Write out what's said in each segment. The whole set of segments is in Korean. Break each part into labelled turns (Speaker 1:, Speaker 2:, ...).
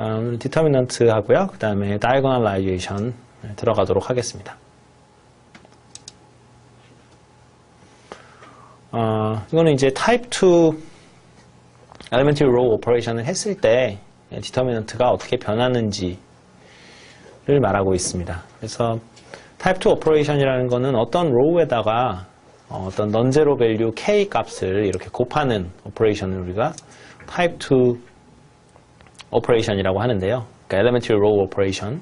Speaker 1: 어, 디터미넌트 하고요. 그 다음에 다이고널라이제이션 들어가도록 하겠습니다. 어, 이거는 이제 타입 2 elementary row operation을 했을 때 디터미넌트가 어떻게 변하는지를 말하고 있습니다. 그래서 타입 2 operation이라는 거는 어떤 row에다가 어떤 non-zero value k 값을 이렇게 곱하는 operation을 우리가 타입 2 operation이라고 하는데요. 그러니까 elementary row operation.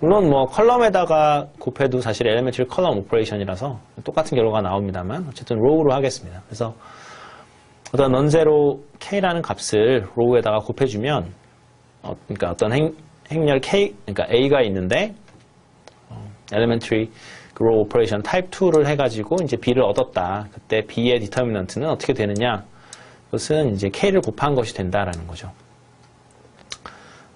Speaker 1: 물론 뭐 컬럼에다가 곱해도 사실 elementary column operation이라서 똑같은 결과가 나옵니다만 어쨌든 row로 하겠습니다. 그래서 어떤 non-zero k라는 값을 row에다가 곱해주면 어, 그러니까 어떤 행, 행렬 k 그러니까 a가 있는데 어, elementary row operation type 2를 해가지고 이제 b를 얻었다. 그때 b의 determinant는 어떻게 되느냐? 그것은 이제 k를 곱한 것이 된다라는 거죠.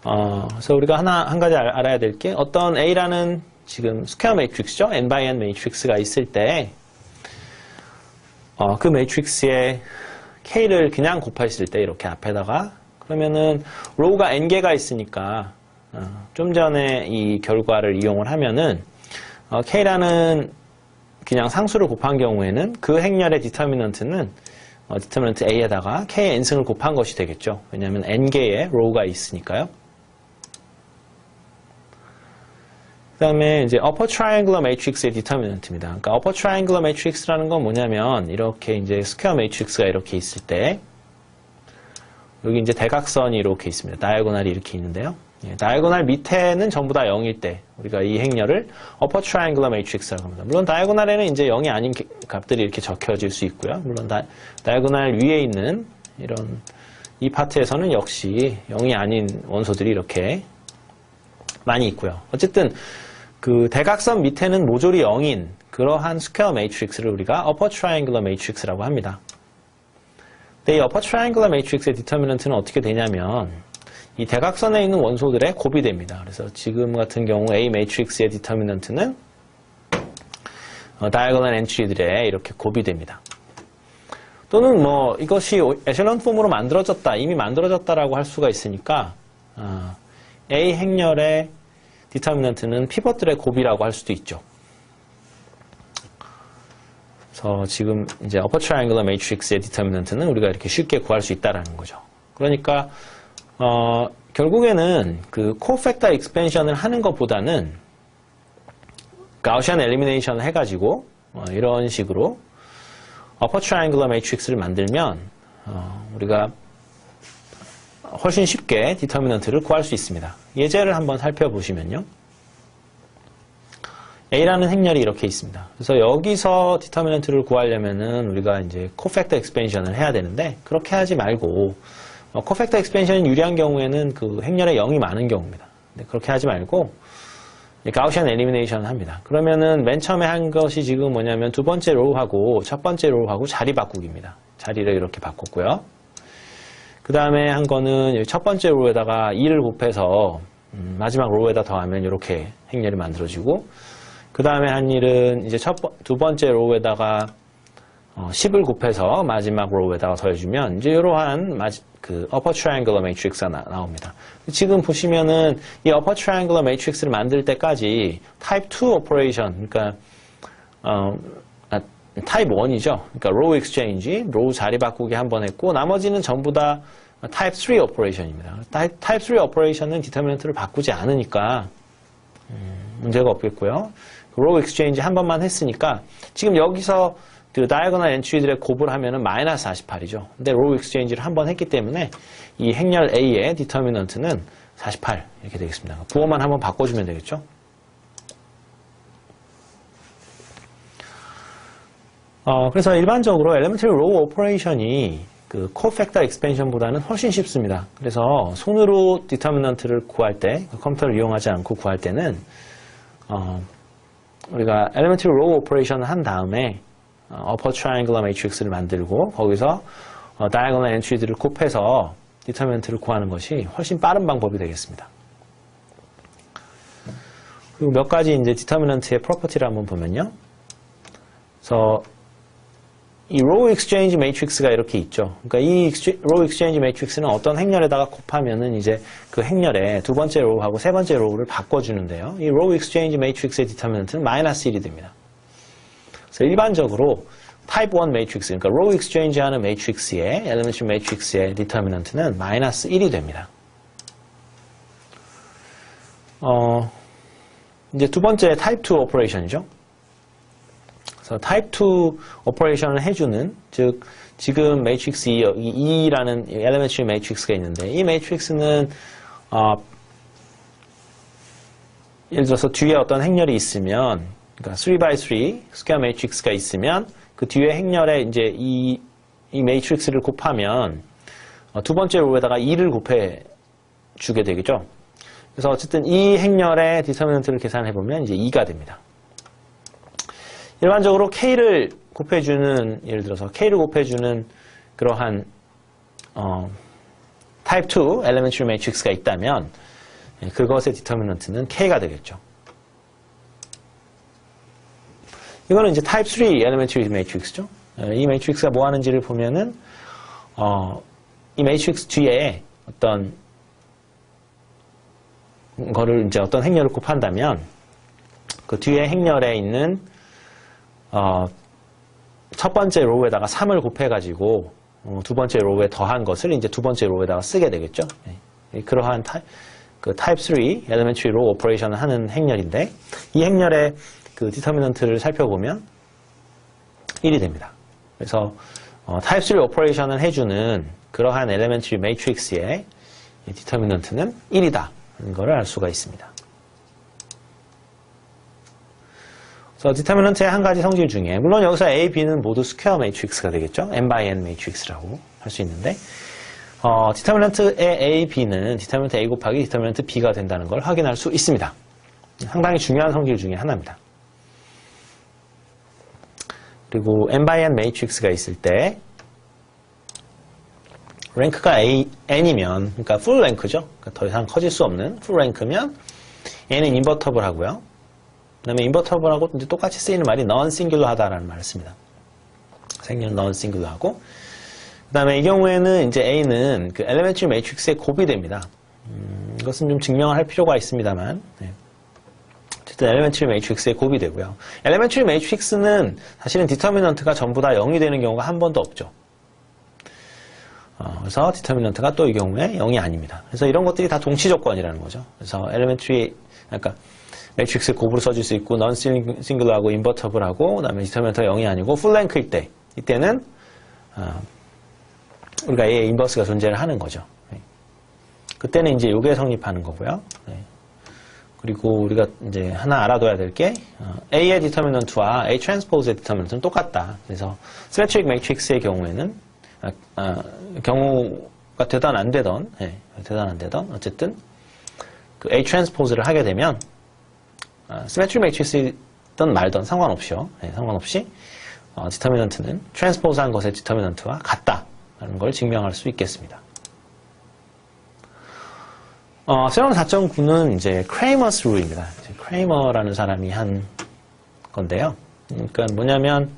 Speaker 1: 어, 그래서 우리가 하나, 한 가지 알, 아야 될 게 어떤 A라는 지금 스퀘어 매트릭스죠? n by n 매트릭스가 있을 때, 어, 그 매트릭스에 K를 그냥 곱했을 때 이렇게 앞에다가 그러면은 로우가 n개가 있으니까 어, 좀 전에 이 결과를 이용을 하면은 어, K라는 그냥 상수를 곱한 경우에는 그 행렬의 디터미넌트는 어, 디터미넌트 A에다가 K의 n승을 곱한 것이 되겠죠. 왜냐하면 n개의 로우가 있으니까요. 그 다음에 이제 upper triangular matrix의 determinant입니다. 그러니까 upper triangular matrix라는 건 뭐냐면 이렇게 이제 square matrix가 이렇게 있을 때 여기 이제 대각선이 이렇게 있습니다. 다이아고날이 이렇게 있는데요. 예, 다이아고날 밑에는 전부 다 0일 때 우리가 이 행렬을 upper triangular matrix라고 합니다. 물론 다이아고날에는 이제 0이 아닌 값들이 이렇게 적혀질 수 있고요. 물론 다, 다이아고날 위에 있는 이런 이 파트에서는 역시 0이 아닌 원소들이 이렇게 많이 있고요. 어쨌든 그 대각선 밑에는 모조리 0인 그러한 스퀘어 매트릭스를 우리가 upper triangular matrix라고 합니다. 근데 이 upper triangular matrix의 디터미넌트는 어떻게 되냐면 이 대각선에 있는 원소들의 곱이 됩니다. 그래서 지금 같은 경우 A 매트릭스의 디터미넌트는 어, 다이아고널 엔트리들의 이렇게 곱이 됩니다. 또는 뭐 이것이 에셀런 폼으로 만들어졌다, 이미 만들어졌다라고 할 수가 있으니까 어, A 행렬의 디터미넌트는 피벗들의 곱이라고 할 수도 있죠. 그래서 지금 이제 upper triangular matrix의 디터미넌트는 우리가 이렇게 쉽게 구할 수 있다라는 거죠. 그러니까 어, 결국에는 그 코팩터 익스펜션을 하는 것보다는 가우시안 엘리미네이션을 해가지고 어, 이런 식으로 upper triangular matrix를 만들면 어, 우리가 훨씬 쉽게 디터미넌트를 구할 수 있습니다. 예제를 한번 살펴보시면요. A라는 행렬이 이렇게 있습니다. 그래서 여기서 디터미넌트를 구하려면은 우리가 이제 코팩터 익스펜션을 해야 되는데 그렇게 하지 말고 어, 코팩터 익스펜션이 유리한 경우에는 그 행렬에 0이 많은 경우입니다. 그렇게 하지 말고 가우시안 엘리미네이션을 합니다. 그러면은 맨 처음에 한 것이 지금 뭐냐면 두 번째 로우하고 첫 번째 로우하고 자리 바꾸기입니다. 자리를 이렇게 바꿨고요. 그 다음에 한 거는 첫 번째 로우에다가 2를 곱해서 음, 마지막 로우에다 더하면 이렇게 행렬이 만들어지고 그 다음에 한 일은 이제 첫, 두 번째 로우에다가 어, 10을 곱해서 마지막 로우에다가 더해주면 이제 이러한 마지, 그 upper triangular matrix가 나, 나옵니다. 지금 보시면은 이 upper triangular matrix를 만들 때까지 type 2 operation, 그러니까 어, 아, type 1이죠. 그러니까 row exchange, row 자리 바꾸기 한 번 했고 나머지는 전부 다 type 3 operation입니다. type 3 operation은 디터미넌트를 바꾸지 않으니까 음, 문제가 없겠고요. row exchange 한 번만 했으니까 지금 여기서 그 다이아고널 엔트리들의 곱을 하면은 마이너스 48이죠. 근데 row exchange를 한 번 했기 때문에 이 행렬 A의 디터미넌트는 48 이렇게 되겠습니다. 부호만 한번 바꿔주면 되겠죠. 어, 그래서 일반적으로 elementary row operation이 그 코팩터 익스펜션보다는 훨씬 쉽습니다. 그래서 손으로 디터미넌트를 구할 때, 컴퓨터를 이용하지 않고 구할 때는 어, 우리가 elementary row operation을 한 다음에 어, upper triangular matrix를 만들고 거기서 어, diagonal entry들을 곱해서 디터미넌트를 구하는 것이 훨씬 빠른 방법이 되겠습니다. 그리고 몇 가지 이제 디터미넌트의 프로퍼티를 한번 보면요. 그래서 이 row exchange matrix가 이렇게 있죠. 그러니까 이 row exchange matrix는 어떤 행렬에다가 곱하면은 이제 그 행렬에 두 번째 row하고 세 번째 row를 바꿔주는데요. 이 row exchange matrix의 determinant는 마이너스 1이 됩니다. 그래서 일반적으로 type 1 matrix, 그러니까 row exchange 하는 matrix의, elementary matrix의 determinant는 마이너스 1이 됩니다. 어, 이제 두 번째 type 2 operation이죠. 그래서 type 2 operation을 해주는, 즉, 지금 matrix 2, 이 2라는 elementary matrix가 있는데, 이 matrix는, 어, 예를 들어서 뒤에 어떤 행렬이 있으면, 그러니까 3x3 스퀘어 매트릭스가 있으면 그 뒤에 행렬에 이제 이, 이 매트릭스를 곱하면 어, 두 번째 로에다가 2를 곱해 주게 되겠죠. 그래서 어쨌든 이 행렬의 디터미넌트를 계산해 보면 이제 2가 됩니다. 일반적으로 k를 곱해주는 예를 들어서 k를 곱해주는 그러한 어, type 2 elementary matrix가 있다면 예, 그것의 디터미넌트는 k가 되겠죠. 이거는 이제 type 3 elementary matrix죠. 예, 이 매트릭스가 뭐 하는지를 보면은 어, 이 매트릭스 뒤에 어떤 거를 이제 어떤 행렬을 곱한다면 그 뒤에 행렬에 있는 어, 첫 번째 로우에다가 3을 곱해가지고 어, 두 번째 로우에 더한 것을 이제 두 번째 로우에다가 쓰게 되겠죠. 예, 그러한 타, 그 타입 3 elementary row operation을 하는 행렬인데 이 행렬의 그 디터미넌트를 살펴보면 1이 됩니다. 그래서 어, 타입 3 operation을 해주는 그러한 elementary matrix의 디터미넌트는 1이다. 하는 것을 알 수가 있습니다. 그래서 디터미넌트의 한 가지 성질 중에 물론 여기서 A, B는 모두 스퀘어 매트릭스가 되겠죠. n by n 매트릭스라고 할 수 있는데 어, 디터미넌트의 A, B는 디터미넌트 A 곱하기 디터미넌트 B가 된다는 걸 확인할 수 있습니다. 상당히 중요한 성질 중에 하나입니다. 그리고 n by n 매트릭스가 있을 때 랭크가 A, n이면 그러니까 풀 랭크죠. 그러니까 더 이상 커질 수 없는 풀 랭크면 n은 인버터블 하고요. 그 다음에 인버터블하고 이제 똑같이 쓰이는 말이 non singular 하다라는 말을 씁니다. 생략 non singular 하고 그 다음에 이 경우에는 이제 A는 그 elementary matrix에 곱이 됩니다. 음, 이것은 좀 증명을 할 필요가 있습니다만 네. 어쨌든 elementary matrix에 곱이 되고요. elementary matrix는 사실은 디터미넌트가 전부 다 0이 되는 경우가 한 번도 없죠. 어, 그래서 디터미넌트가 또 이 경우에 0이 아닙니다. 그래서 이런 것들이 다 동치 조건이라는 거죠. 그래서 elementary 그러니까 매트릭스 곱으로 써줄 수 있고 non single하고 invertible하고 그다음에 디터미넌트가 0이 아니고 length일 때 이때는 어, 우리가 A의 인버스가 존재를 하는 거죠. 네. 그때는 이제 요게 성립하는 거고요. 네. 그리고 우리가 이제 하나 알아둬야 될 게 A의 디터미넌트와 A 트랜스포즈의 디터미넌트는 똑같다. 그래서 시메트릭 매트릭스의 경우에는 아, 아, 경우가 되던 안 되던 예, 되던 안 되던 어쨌든 그 A 트랜스포즈를 하게 되면 아, 시메트릭 매트릭스든 말든 상관없이요. 예, 상관없이 어, 디터미넌트는 트랜스포즈한 것의 디터미넌트와 같다라는 걸 증명할 수 있겠습니다. 어, 세럼 4.9는 이제 크레이머스 룰입니다. 크레이머라는 사람이 한 건데요. 그러니까 뭐냐면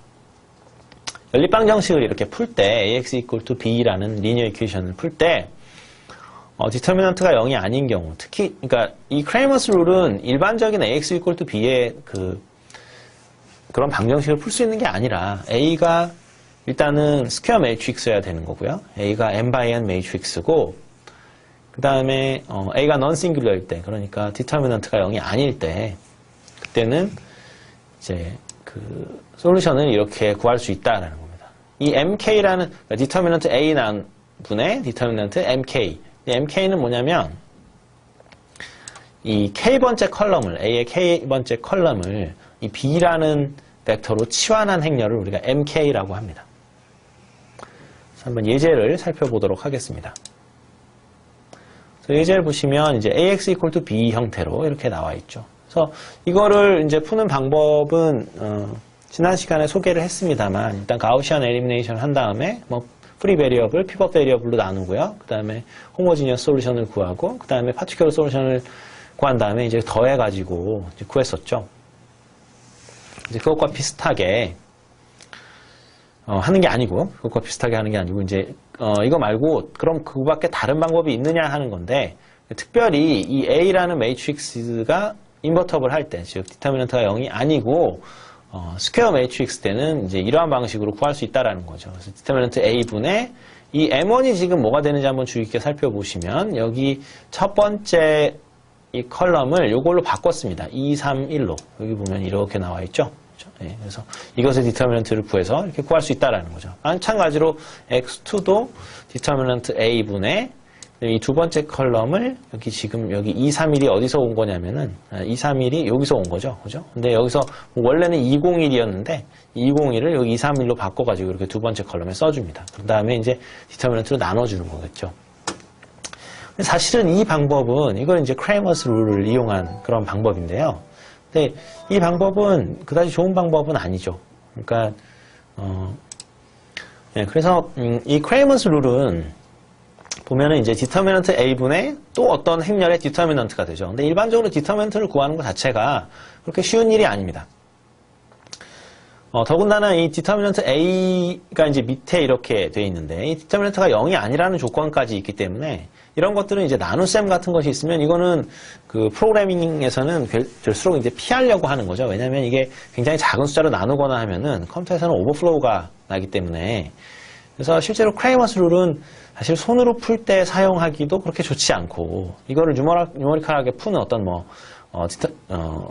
Speaker 1: 연립방 정식을 이렇게 풀 때 ax equal to b라는 리니어 이퀘이션을 풀 때 어, 디터미넌트가 0이 아닌 경우 특히 그러니까 이 크레이머스 룰은 일반적인 ax equal to b의 그 그런 방정식을 풀 수 있는 게 아니라 a가 일단은 스퀘어 매트릭스여야 되는 거고요. a가 n by n 매트릭스고 그 다음에 어, a가 non singular일 때 그러니까 디터미넌트가 0이 아닐 때 그때는 이제 그 솔루션을 이렇게 구할 수 있다라는 겁니다. 이 mk라는 그러니까 디터미넌트 a라는 분의 디터미넌트 mk. 이 mk는 뭐냐면 이 k번째 컬럼을 a의 k번째 컬럼을 이 b라는 벡터로 치환한 행렬을 우리가 mk라고 합니다. 한번 예제를 살펴보도록 하겠습니다. 예제를 보시면 이제 ax equal to b 형태로 이렇게 나와 있죠. 그래서 이거를 이제 푸는 방법은 어, 지난 시간에 소개를 했습니다만 일단 가우시안 엘리미네이션 한 다음에 뭐 프리 베리어블, 피벗 베리어블로 나누고요. 그 다음에 호모지니어스 솔루션을 구하고 그 다음에 파티큘러 솔루션을 구한 다음에 이제 더해가지고 이제 구했었죠. 이제 그것과 비슷하게 어, 하는 게 아니고 그것과 비슷하게 하는 게 아니고 이제 어, 이거 말고 그럼 그밖에 다른 방법이 있느냐 하는 건데 특별히 이 A라는 매트릭스가 인버터블 할 때, 즉 디터미넌트가 0이 아니고 어, 스퀘어 매트릭스 때는 이제 이러한 방식으로 구할 수 있다라는 거죠. 그래서 디터미넌트 A분의 이 M1이 지금 뭐가 되는지 한번 주의 깊게 살펴보시면 여기 첫 번째 이 컬럼을 이걸로 바꿨습니다. 2, 3, 1로. 여기 보면 이렇게 나와 있죠. 그렇죠? 예, 그래서 이것의 디터미넌트를 구해서 이렇게 구할 수 있다라는 거죠. 마찬가지로 x2도 디터미넌트 a분의 이 두 번째 컬럼을 여기 지금 여기 2, 3, 1이 어디서 온 거냐면은 아, 2, 3, 1이 여기서 온 거죠. 그죠? 근데 여기서 원래는 201이었는데 201을 여기 2, 3, 1로 바꿔가지고 이렇게 두 번째 컬럼에 써줍니다. 그 다음에 이제 디터미넌트로 나눠주는 거겠죠. 사실은 이 방법은 이건 이제 크레머스 룰을 이용한 그런 방법인데요. 근데 이 방법은 그다지 좋은 방법은 아니죠. 그러니까 어, 네, 그래서 음, 이 크레머스 룰은 보면은 이제 디터미넌트 A분의 또 어떤 행렬의 디터미넌트가 되죠. 근데 일반적으로 디터미넌트를 구하는 것 자체가 그렇게 쉬운 일이 아닙니다. 어, 더군다나 이 디터미넌트 A가 이제 밑에 이렇게 돼 있는데 이 디터미넌트가 0이 아니라는 조건까지 있기 때문에 이런 것들은 이제 나눗셈 같은 것이 있으면 이거는 그 프로그래밍에서는 될- 될수록 이제 피하려고 하는 거죠. 왜냐하면 이게 굉장히 작은 숫자로 나누거나 하면은 컴퓨터에서는 오버플로우가 나기 때문에 그래서 실제로 크레이머스 룰은 사실 손으로 풀 때 사용하기도 그렇게 좋지 않고 이거를 뉴머라, 뉴머리컬하게 푸는 어떤 뭐 어, 어,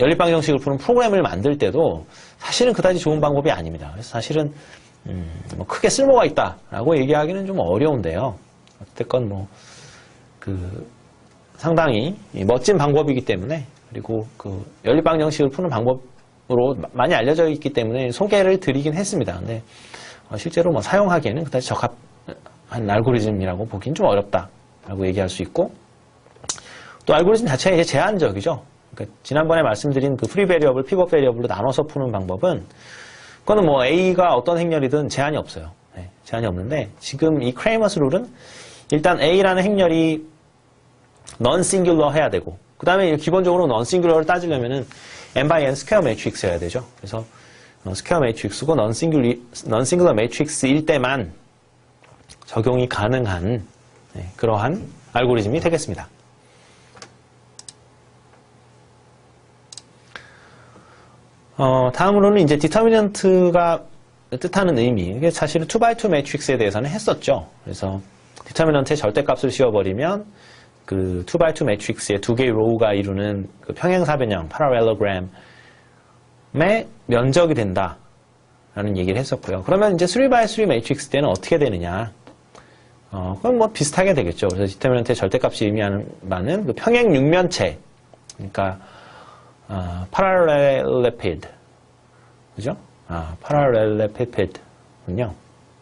Speaker 1: 연립방 정식을 푸는 프로그램을 만들 때도 사실은 그다지 좋은 방법이 아닙니다. 그래서 사실은 음, 뭐 크게 쓸모가 있다라고 얘기하기는 좀 어려운데요. 어쨌건 뭐 그 상당히 멋진 방법이기 때문에 그리고 그 연립방 정식을 푸는 방법으로 마- 많이 알려져 있기 때문에 소개를 드리긴 했습니다. 근데 어, 실제로 뭐 사용하기에는 그다지 적합한 알고리즘이라고 보기는 좀 어렵다라고 얘기할 수 있고 또 알고리즘 자체가 이제 제한적이죠. 그러니까 지난번에 말씀드린 그 프리 베리어블, 피벗 베리어블로 나눠서 푸는 방법은 그거는 뭐 A가 어떤 행렬이든 제한이 없어요. 네, 제한이 없는데 지금 이 크레이머스 룰은 일단 A라는 행렬이 non singular 해야 되고 그 다음에 기본적으로 non singular를 따지려면은 n by n 스퀘어 매트릭스여야 되죠. 그래서 어, 스퀘어 매트릭스고 singular 매트릭스일 때만 적용이 가능한 네, 그러한 알고리즘이 되겠습니다. 어, 다음으로는 이제 디터미넌트가 뜻하는 의미. 이게 사실은 2x2 매트릭스에 대해서는 했었죠. 그래서 디터미넌트의 절대값을 씌워버리면 그 2x2 매트릭스의 두 개의 로우가 이루는 그 평행사변형, 파라렐로그램 의 면적이 된다. 라는 얘기를 했었고요. 그러면 이제 3x3 매트릭스 때는 어떻게 되느냐. 어, 그건 뭐 비슷하게 되겠죠. 그래서 디터미넌트의 절대값이 의미하는 그 평행 육면체. 그러니까, 아, parallelepiped. 그죠? 아, parallelepiped군요.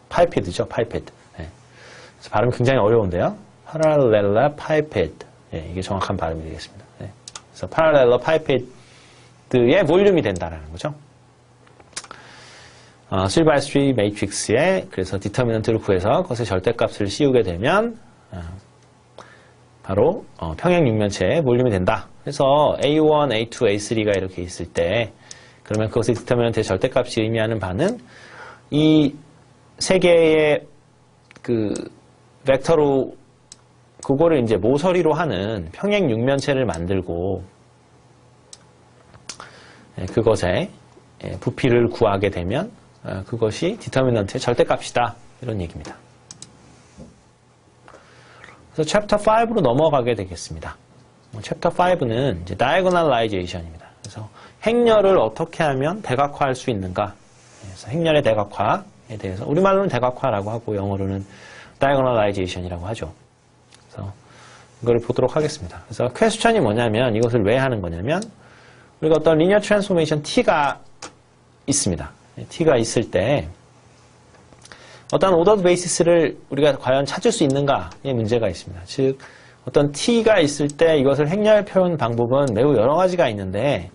Speaker 1: 파이피드죠, 파이피드. 네. 그래서 발음 굉장히 어려운데요. parallelepiped. 예, 이게 정확한 발음이 되겠습니다. 네. 그래서 parallelepiped 의 볼륨이 된다라는 거죠. 어, 3x3 매트릭스에 그래서 디터미넌트를 구해서 그것의 절대값을 씌우게 되면 어, 바로 어, 평행 육면체의 볼륨이 된다. 그래서 A1, A2, A3가 이렇게 있을 때 그러면 그것의 디터미넌트의 절대값이 의미하는 바는 이 세 개의 그 벡터로 그거를 이제 모서리로 하는 평행 육면체를 만들고 예, 그것의 예, 부피를 구하게 되면 어, 그것이 디터미넌트의 절대값이다 이런 얘기입니다. 그래서 챕터 5로 넘어가게 되겠습니다. 챕터 5는 이제 diagonalization입니다. 그래서 행렬을 어떻게 하면 대각화할 수 있는가? 그래서 행렬의 대각화에 대해서 우리말로는 대각화라고 하고 영어로는 diagonalization이라고 하죠. 그래서 이걸 보도록 하겠습니다. 그래서 퀘스천이 뭐냐면 이것을 왜 하는 거냐면 우리가 어떤 리니어 트랜스포메이션 t가 있습니다. t가 있을 때 어떤 오더 베이시스를 우리가 과연 찾을 수 있는가의 문제가 있습니다. 즉 어떤 t가 있을 때 이것을 행렬 표현 방법은 매우 여러 가지가 있는데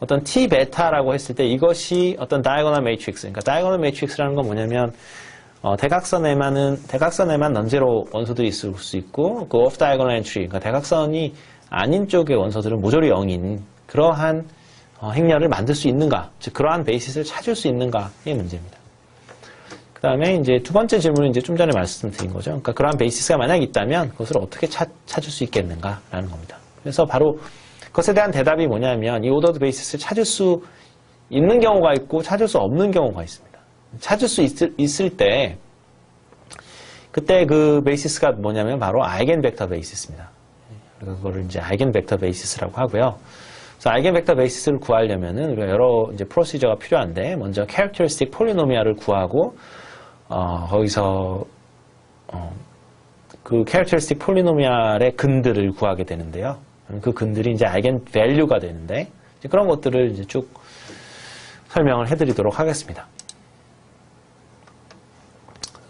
Speaker 1: 어떤 t 베타라고 했을 때 이것이 어떤 다이고널 매트릭스 그러니까 다이고널 매트릭스라는 건 뭐냐면 어, 대각선에만은 대각선에만 넌제로 원소들이 있을 수 있고 그 오프 다이고널 엔트리 그러니까 대각선이 아닌 쪽의 원소들은 모조리 0인 그러한 어, 행렬을 만들 수 있는가 즉 그러한 베이시스를 찾을 수 있는가의 문제입니다. 그 다음에 이제 두 번째 질문은 이제 좀 전에 말씀드린 거죠. 그러니까 그러한 베이시스가 만약 있다면 그것을 어떻게 찾, 찾을 수 있겠는가라는 겁니다. 그래서 바로 그것에 대한 대답이 뭐냐면 이 오더드 베이시스를 찾을 수 있는 경우가 있고 찾을 수 없는 경우가 있습니다. 찾을 수 있을, 있을 때 그때 그 베이시스가 뭐냐면 바로 아이겐 벡터 베이시스입니다. 그거를 이제 아이겐 벡터 베이시스라고 하고요. 그래서 아이겐 벡터 베이시스를 구하려면은 우리가 여러 이제 프로시저가 필요한데 먼저 캐릭터리스틱 폴리노미아를 구하고 어, 거기서 어, 그 캐릭터리스틱 폴리노미알의 근들을 구하게 되는데요. 그 근들이 이제 아이겐 밸류가 되는데 그런 것들을 이제 쭉 설명을 해드리도록 하겠습니다.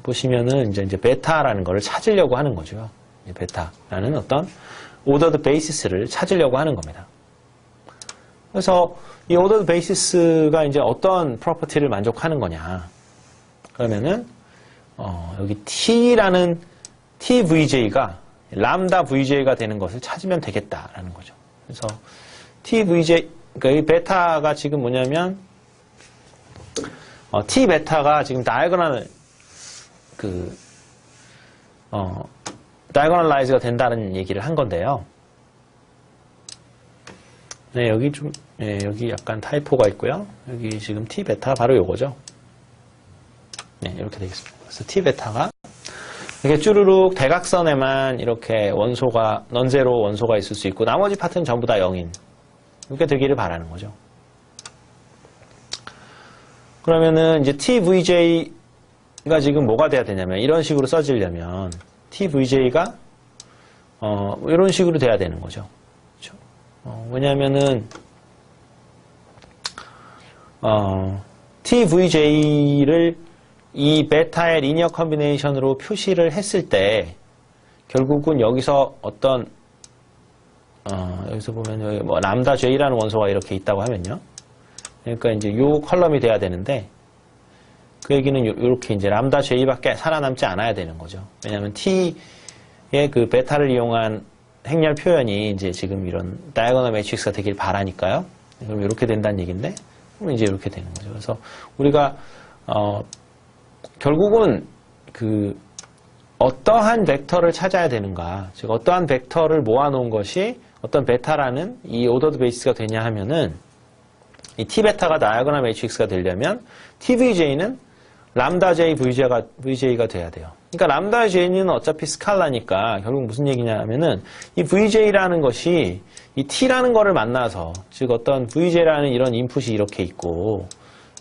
Speaker 1: 보시면은 이제 이제 베타라는 거를 찾으려고 하는 거죠. 이 베타라는 어떤 오더드 베이시스를 찾으려고 하는 겁니다. 그래서 이 오더드 베이시스가 이제 어떤 프로퍼티를 만족하는 거냐? 그러면은 어, 여기 t라는 tvj가 람다 vj가 되는 것을 찾으면 되겠다라는 거죠. 그래서 tvj 그러니까 이 베타가 지금 뭐냐면 어, t 베타가 지금 다이거널 그 어, 다이거널라이즈가 된다는 얘기를 한 건데요. 네, 여기 좀 예, 여기 약간 타이포가 있고요. 여기 지금 t 베타가 바로 요거죠. 네, 이렇게 되겠습니다. 그래서 t 베타가 이렇게 쭈루룩 대각선에만 이렇게 원소가 넌제로 원소가 있을 수 있고 나머지 파트는 전부 다 0인 이렇게 되기를 바라는 거죠. 그러면은 이제 tvj가 지금 뭐가 돼야 되냐면 이런 식으로 써지려면 tvj가 어, 이런 식으로 돼야 되는 거죠. 어, 왜냐하면은 어, tvj를 이 베타의 리니어 컨비네이션으로 표시를 했을 때 결국은 여기서 어떤 어, 여기서 보면 여기 뭐 람다 j라는 원소가 이렇게 있다고 하면요. 그러니까 이제 요 컬럼이 돼야 되는데 그 얘기는 요, 렇게 이제 람다 j밖에 살아남지 않아야 되는 거죠. 왜냐하면 t의 그 베타를 이용한 행렬 표현이 이제 지금 이런 다이아고널 매트릭스가 되길 바라니까요. 그럼 이렇게 된다는 얘기인데 그럼 이제 이렇게 되는 거죠. 그래서 우리가 어, 결국은 그 어떠한 벡터를 찾아야 되는가, 즉 어떠한 벡터를 모아놓은 것이 어떤 베타라는 이 오더드 베이스가 되냐 하면은 이 t 베타가 다이아고널 매트릭스가 되려면 tvj는 람다 j vj가 vj가 돼야 돼요. 그러니까 람다 j는 어차피 스칼라니까 결국 무슨 얘기냐 하면은 이 vj라는 것이 이 t라는 거를 만나서 즉 어떤 vj라는 이런 인풋이 이렇게 있고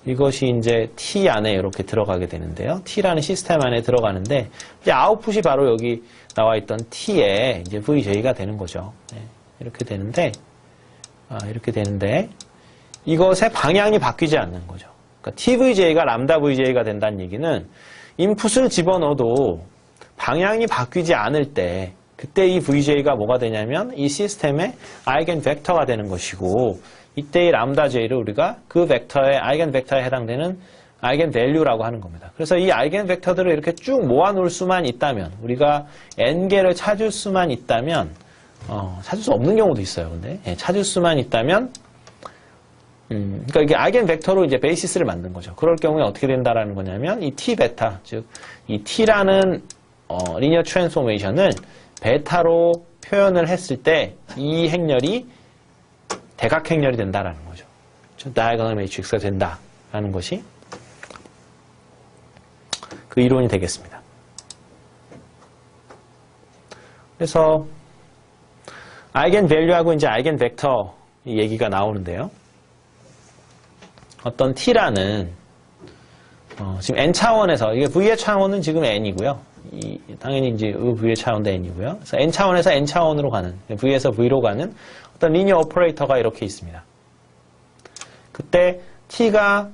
Speaker 1: 이것이 이제 T 안에 이렇게 들어가게 되는데요. T라는 시스템 안에 들어가는데 이제 아웃풋이 바로 여기 나와 있던 T에 이제 VJ가 되는 거죠. 네, 이렇게 되는데 아, 이렇게 되는데 이것의 방향이 바뀌지 않는 거죠. 그러니까 TVJ가 람다 VJ가 된다는 얘기는 인풋을 집어넣어도 방향이 바뀌지 않을 때 그때 이 VJ가 뭐가 되냐면 이 시스템의 아이겐 벡터가 되는 것이고 이때의 람다 j를 우리가 그 벡터의 아이겐 벡터에 해당되는 아이겐 밸류라고 하는 겁니다. 그래서 이 아이겐 벡터들을 이렇게 쭉 모아 놓을 수만 있다면 우리가 n개를 찾을 수만 있다면 어, 찾을 수 없는 경우도 있어요. 근데 예, 찾을 수만 있다면 음, 그러니까 이게 아이겐 벡터로 이제 베이시스를 만든 거죠. 그럴 경우에 어떻게 된다라는 거냐면 이 t 베타 즉 이 t라는 어, 리니어 트랜스포메이션을 베타로 표현을 했을 때 이 행렬이 대각 행렬이 된다라는 거죠. 다이아고널 매트릭스가 된다라는 것이 그 이론이 되겠습니다. 그래서 아이겐 밸류하고 이제 아이겐 벡터 얘기가 나오는데요. 어떤 t라는 어, 지금 n 차원에서 이게 v의 차원은 지금 n이고요. 이, 당연히 이제 v의 차원도 n이고요. 그래서 n 차원에서 n 차원으로 가는 v에서 v로 가는 어떤 리니어 오퍼레이터가 이렇게 있습니다. 그때 t가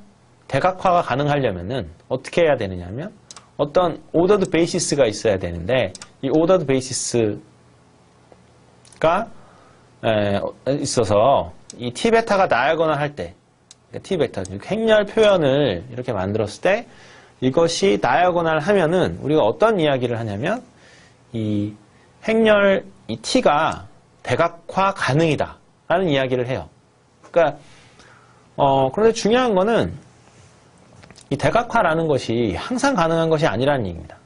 Speaker 1: 대각화가 가능하려면은 어떻게 해야 되느냐면 어떤 오더드 베이시스가 있어야 되는데 이 오더드 베이시스가 있어서 이 t 베타가 다이아고널 할때 t 베타 행렬 표현을 이렇게 만들었을 때 이것이 다이아고널 하면은 우리가 어떤 이야기를 하냐면 이 행렬 이 t가 대각화 가능이다 라는 이야기를 해요. 그러니까 어, 그런데 중요한 거는 이 대각화라는 것이 항상 가능한 것이 아니라는 얘기입니다.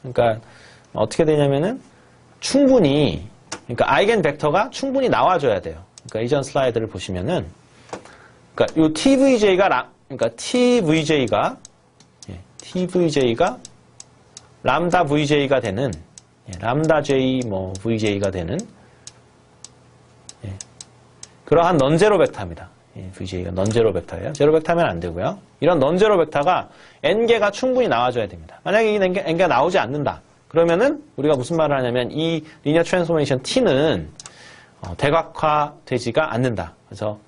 Speaker 1: 그러니까 어떻게 되냐면은 충분히 그러니까 아이겐 벡터가 충분히 나와줘야 돼요. 그러니까 이전 슬라이드를 보시면은 그러니까 이 TVJ가 라, 그러니까 TVJ가 예, TVJ가 람다 VJ가 되는 예, 람다 J 뭐 VJ가 되는 예, 그러한 넌제로 벡터입니다. 예, VJ가 넌제로 벡터예요. 제로 벡터면 안 되고요. 이런 넌제로 벡터가 n개가 충분히 나와줘야 됩니다. 만약에 이 n개, n개가 나오지 않는다. 그러면은 우리가 무슨 말을 하냐면 이 리니어 트랜스포메이션 t는 어, 대각화되지가 않는다. 그래서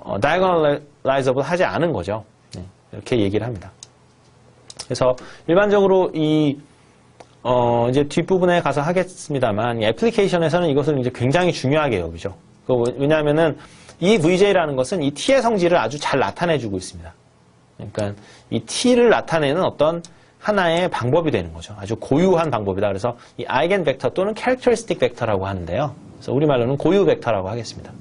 Speaker 1: 어, diagonalizable 하지 않은 거죠. 네, 이렇게 얘기를 합니다. 그래서 일반적으로 이 어, 이제 뒷부분에 가서 하겠습니다만 이 애플리케이션에서는 이것을 이제 굉장히 중요하게 여기죠. 그 왜냐하면은 이 VJ라는 것은 이 T의 성질을 아주 잘 나타내주고 있습니다. 그러니까 이 T를 나타내는 어떤 하나의 방법이 되는 거죠. 아주 고유한 방법이다. 그래서 이 아이겐 벡터 또는 캐릭터리스틱 벡터라고 하는데요. 그래서 우리말로는 고유 벡터라고 하겠습니다.